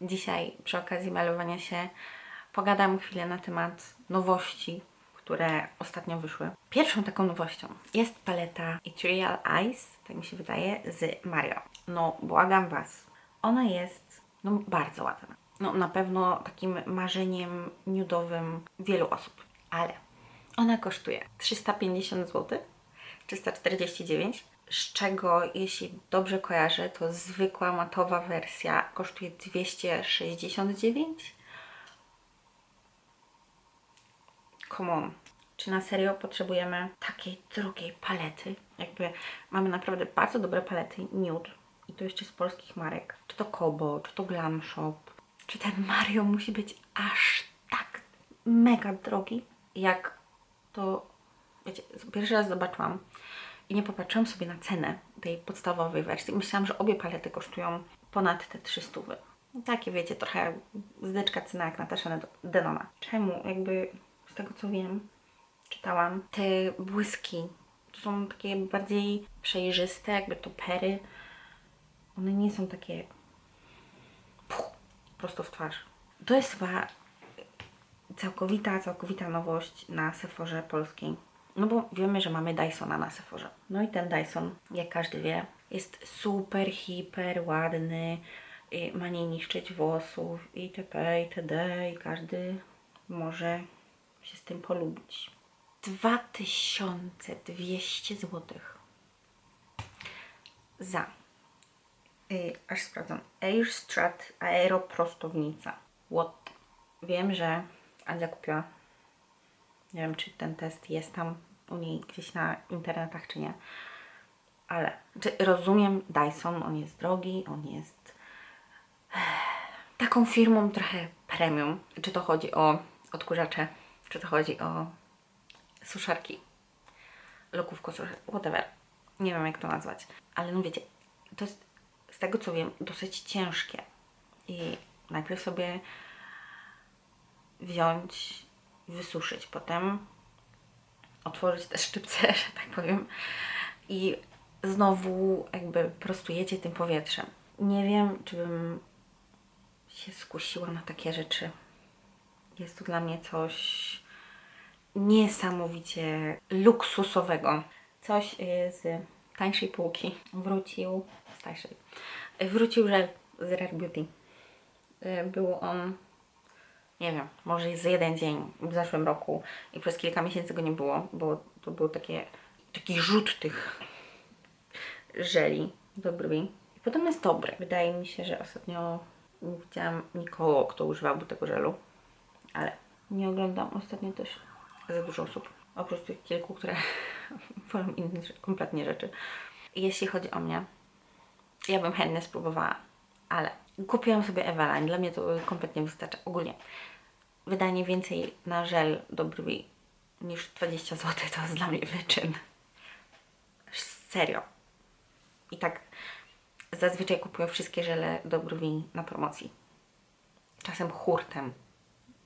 Dzisiaj przy okazji malowania się pogadam chwilę na temat nowości, które ostatnio wyszły. Pierwszą taką nowością jest paleta Ethereal Eyes, tak mi się wydaje, z Mario. No, błagam Was, ona jest no, bardzo ładna. No, na pewno takim marzeniem nudowym wielu osób, ale ona kosztuje 350 zł, 349, z czego, jeśli dobrze kojarzę, to zwykła matowa wersja kosztuje 269. Come on. Czy na serio potrzebujemy takiej drogiej palety? Jakby mamy naprawdę bardzo dobre palety, nude. I to jeszcze z polskich marek. Czy to Kobo, czy to Glam Shop. Czy ten Mario musi być aż tak mega drogi, jak to, wiecie, pierwszy raz zobaczyłam i nie popatrzyłam sobie na cenę tej podstawowej wersji. Myślałam, że obie palety kosztują ponad te 300. No takie, wiecie, trochę zdeczka cena jak Natasza Denona. Czemu? Jakby z tego co wiem, czytałam, te błyski to są takie bardziej przejrzyste, jakby to pery. One nie są takie puch, prosto w twarz. To jest chyba całkowita, całkowita nowość na Sephorze polskiej. No bo wiemy, że mamy Dysona na Sephorze. No i ten Dyson, jak każdy wie, jest super, hiper ładny, ma nie niszczyć włosów itp. itd. I każdy może się z tym polubić. 2200 zł za y, aż sprawdzam Airstrat Aeroprostownica What? Wiem, że Adzia kupiła nie wiem, czy ten test jest tam u niej gdzieś na internetach, czy nie. Ale czy rozumiem Dyson, on jest drogi, on jest taką firmą trochę premium. Czy to chodzi o odkurzacze, czy to chodzi o suszarki, lokówko, whatever. Nie wiem, jak to nazwać. Ale no wiecie, to jest z tego co wiem dosyć ciężkie. I najpierw sobie wziąć wysuszyć. Potem otworzyć te szczypce, że tak powiem, i znowu jakby prostujecie tym powietrzem. Nie wiem, czy bym się skusiła na takie rzeczy. Jest to dla mnie coś niesamowicie luksusowego. Coś y, z tańszej półki. Wrócił, z tańszej, wrócił żel z Rare Beauty. Y, Był on nie wiem, może z jeden dzień w zeszłym roku i przez kilka miesięcy go nie było, bo to był takie, taki rzut tych żeli do brwi. I potem jest dobry. Wydaje mi się, że ostatnio nie widziałam nikogo, kto używałby tego żelu, ale nie oglądam ostatnio też za dużo osób. Oprócz tych kilku, które wolą inne kompletnie rzeczy. Jeśli chodzi o mnie, ja bym chętnie spróbowała, ale kupiłam sobie Eveline. Dla mnie to kompletnie wystarcza. Ogólnie wydanie więcej na żel do brwi niż 20 zł to jest dla mnie wyczyn. Serio. I tak zazwyczaj kupuję wszystkie żele do brwi na promocji. Czasem hurtem.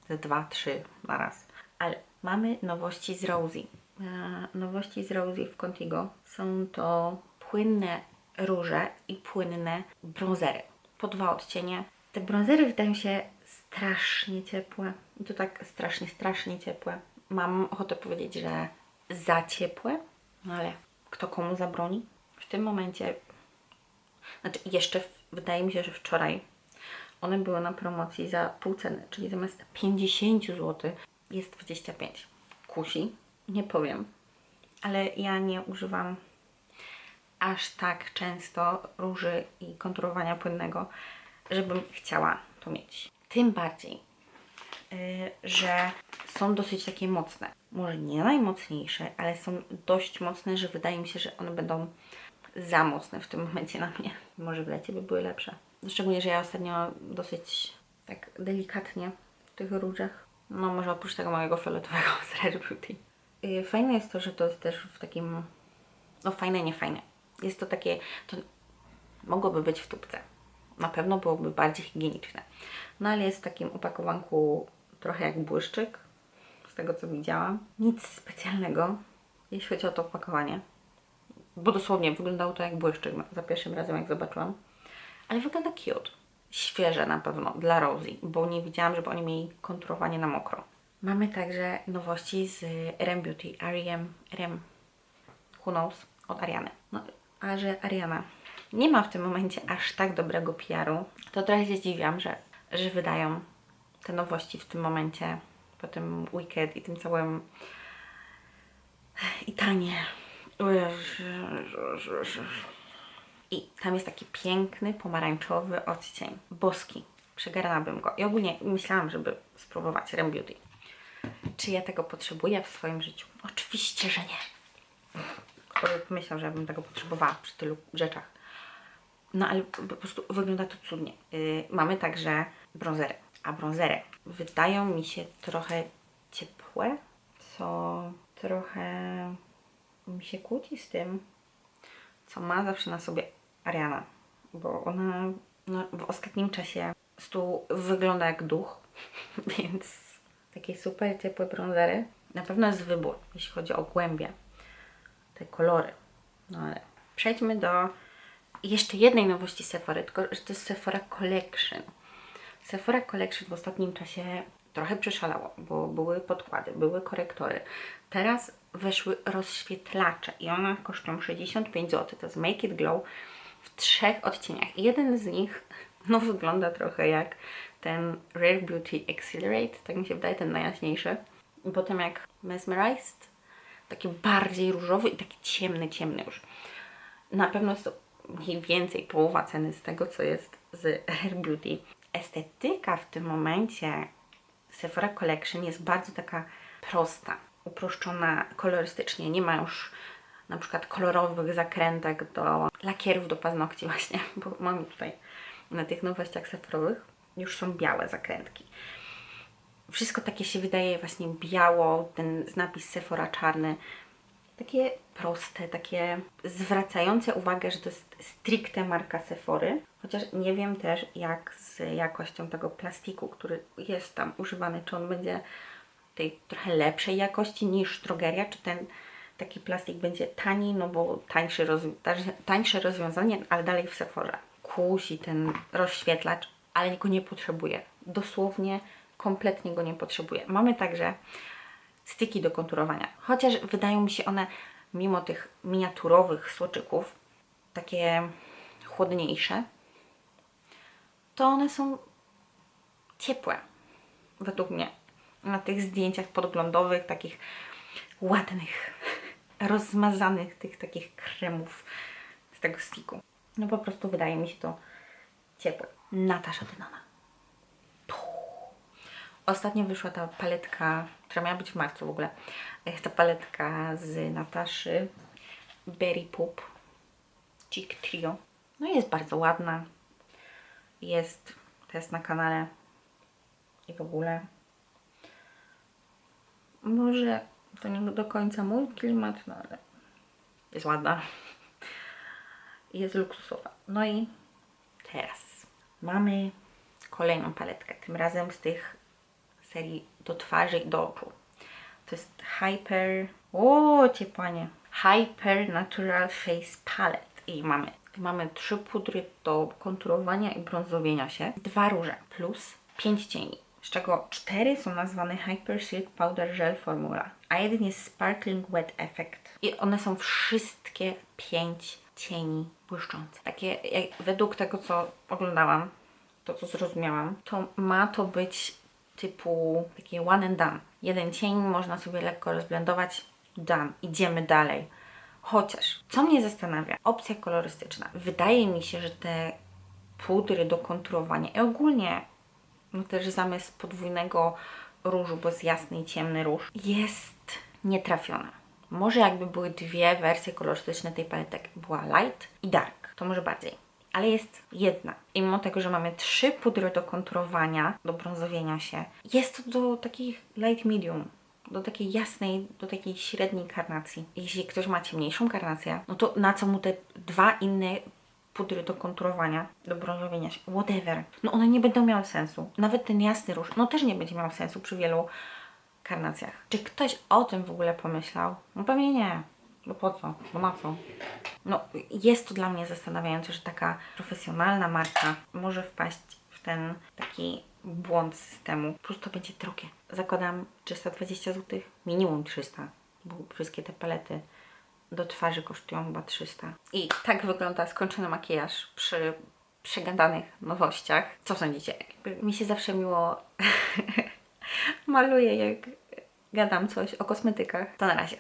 Ze dwa, trzy na raz. Ale mamy nowości z Rosie. E, Nowości z Rosie w Contigo są to płynne róże i płynne brązery. Po dwa odcienie. Te brązery wydają się strasznie ciepłe. I to tak strasznie, strasznie ciepłe. Mam ochotę powiedzieć, że za ciepłe, no ale kto komu zabroni? W tym momencie, znaczy jeszcze wydaje mi się, że wczoraj one były na promocji za pół ceny, czyli zamiast 50 zł jest 25. Kusi, nie powiem, ale ja nie używam aż tak często róży i konturowania płynnego, żebym chciała to mieć. Tym bardziej, yy, że są dosyć takie mocne. Może nie najmocniejsze, ale są dość mocne, że wydaje mi się, że one będą za mocne w tym momencie na mnie. Może w lecie by były lepsze. Szczególnie, że ja ostatnio dosyć tak delikatnie w tych różach. No może oprócz tego mojego fioletowego z Rare Beauty. Yy, Fajne jest to, że to jest też w takim... No fajne, nie fajne. Jest to takie... To mogłoby być w tubce. Na pewno byłoby bardziej higieniczne. No ale jest w takim opakowanku trochę jak błyszczyk, z tego co widziałam. Nic specjalnego, jeśli chodzi o to opakowanie. Bo dosłownie wyglądało to jak błyszczyk za pierwszym razem, jak zobaczyłam. Ale wygląda cute. świeże na pewno dla Rosie, bo nie widziałam, żeby oni mieli konturowanie na mokro. Mamy także nowości z RM Beauty, R.E.M. RM, who knows, od Ariany. No, a że Ariana nie ma w tym momencie aż tak dobrego PR-u, to trochę się zdziwiam, że, że wydają te nowości w tym momencie, po tym weekend i tym całym i tanie. I tam jest taki piękny, pomarańczowy odcień. Boski. Przegarnęłabym go. I ogólnie myślałam, żeby spróbować Rem Beauty. Czy ja tego potrzebuję w swoim życiu? Oczywiście, że nie. Pomyślał, że ja bym tego potrzebowała przy tylu rzeczach. No ale po prostu wygląda to cudnie. Yy, mamy także bronzery. A bronzery wydają mi się trochę ciepłe, co trochę mi się kłóci z tym, co ma zawsze na sobie Ariana. Bo ona no, w ostatnim czasie stu wygląda jak duch, więc takie super ciepłe bronzery na pewno jest wybór, jeśli chodzi o głębie, te kolory. No ale przejdźmy do jeszcze jednej nowości Sephory, tylko że to jest Sephora Collection. Sephora Collection w ostatnim czasie trochę przeszalało, bo były podkłady, były korektory. Teraz weszły rozświetlacze i one kosztują 65 zł. To jest Make It Glow w trzech odcieniach. Jeden z nich no wygląda trochę jak ten Rare Beauty Accelerate, tak mi się wydaje, ten najjaśniejszy. I potem jak Mesmerized, taki bardziej różowy i taki ciemny, ciemny już. Na pewno jest to mniej więcej połowa ceny z tego, co jest z Rare Beauty. Estetyka w tym momencie Sephora Collection jest bardzo taka prosta, uproszczona kolorystycznie. Nie ma już na przykład kolorowych zakrętek do lakierów do paznokci właśnie, bo mamy tutaj na tych nowościach Sephorowych już są białe zakrętki. Wszystko takie się wydaje właśnie biało, ten napis Sephora czarny. Takie proste, takie zwracające uwagę, że to jest stricte marka Sephory. Chociaż nie wiem też jak z jakością tego plastiku, który jest tam używany, czy on będzie tej trochę lepszej jakości niż drogeria, czy ten taki plastik będzie tani, no bo tańszy tańsze rozwiązanie, ale dalej w Sephora. Kusi ten rozświetlacz, ale go nie potrzebuje. Dosłownie, kompletnie go nie potrzebuje. Mamy także styki do konturowania. Chociaż wydają mi się one, mimo tych miniaturowych słoczyków, takie chłodniejsze, to one są ciepłe, według mnie. Na tych zdjęciach podglądowych, takich ładnych, rozmazanych tych takich kremów z tego stiku. No po prostu wydaje mi się to ciepłe. Natasza Dynona. Ostatnio wyszła ta paletka, która miała być w marcu w ogóle. Ta paletka z Nataszy Berry Poop Chic Trio. No jest bardzo ładna. Jest test na kanale i w ogóle. Może to nie do końca mój klimat, no ale jest ładna. Jest luksusowa. No i teraz mamy kolejną paletkę. Tym razem z tych serii do twarzy i do oczu. To jest Hyper... O, ciepłanie. Hyper Natural Face Palette. I mamy, mamy trzy pudry do konturowania i brązowienia się. Dwa róże plus pięć cieni. Z czego cztery są nazwane Hyper Silk Powder Gel Formula, a jeden jest Sparkling Wet Effect. I one są wszystkie pięć cieni błyszczące. Takie, według tego co oglądałam, to co zrozumiałam, to ma to być typu takie one and done. Jeden cień można sobie lekko rozblendować, done, idziemy dalej. Chociaż, co mnie zastanawia, opcja kolorystyczna. Wydaje mi się, że te pudry do konturowania i ogólnie no też zamysł podwójnego różu, bo jest jasny i ciemny róż, jest nietrafiona. Może jakby były dwie wersje kolorystyczne tej paletek, była light i dark, to może bardziej ale jest jedna. I mimo tego, że mamy trzy pudry do konturowania, do brązowienia się, jest to do takich light medium, do takiej jasnej, do takiej średniej karnacji. Jeśli ktoś ma ciemniejszą karnację, no to na co mu te dwa inne pudry do konturowania, do brązowienia się, whatever. No one nie będą miały sensu. Nawet ten jasny róż, no też nie będzie miał sensu przy wielu karnacjach. Czy ktoś o tym w ogóle pomyślał? No pewnie nie. No po co? No na co? No jest to dla mnie zastanawiające, że taka profesjonalna marka może wpaść ten taki błąd systemu. Plus to będzie drogie. Zakładam 320 zł, minimum 300, bo wszystkie te palety do twarzy kosztują chyba 300. I tak wygląda skończony makijaż przy przegadanych nowościach. Co sądzicie? Jakby mi się zawsze miło maluje, jak gadam coś o kosmetykach. To na razie.